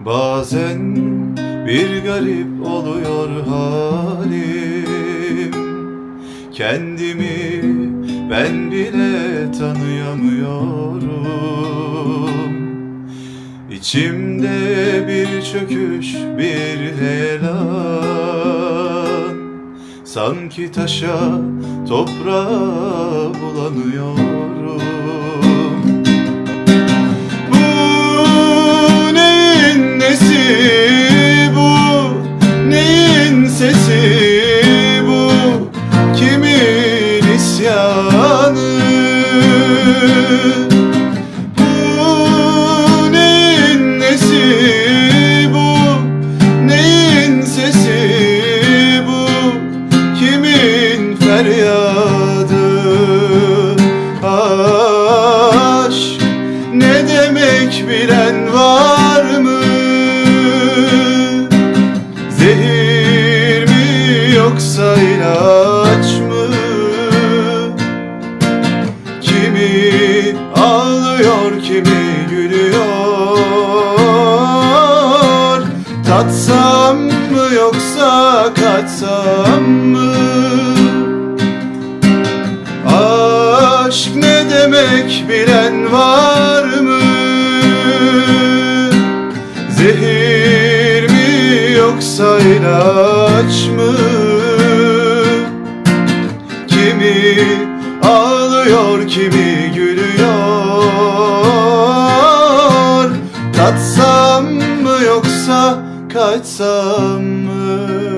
Bazen bir garip oluyor halim. Kendimi ben bile tanıyamıyorum. İçimde bir çöküş bir heyelan. Sanki taşa toprağa bulanıyorum Bu neyin nesi bu Neyin sesi bu Kimin feryadı Aşk ne demek bilen var mı? Zehir mi yoksa ilaç mı? Ağlıyor kimi gülüyor Tatsam mı yoksa kaçsam mı? Aşk ne demek bilen var mı? Zehir mi yoksa ilaç mı? Kimi ağlıyor kimi gülüyor kaçsam mı?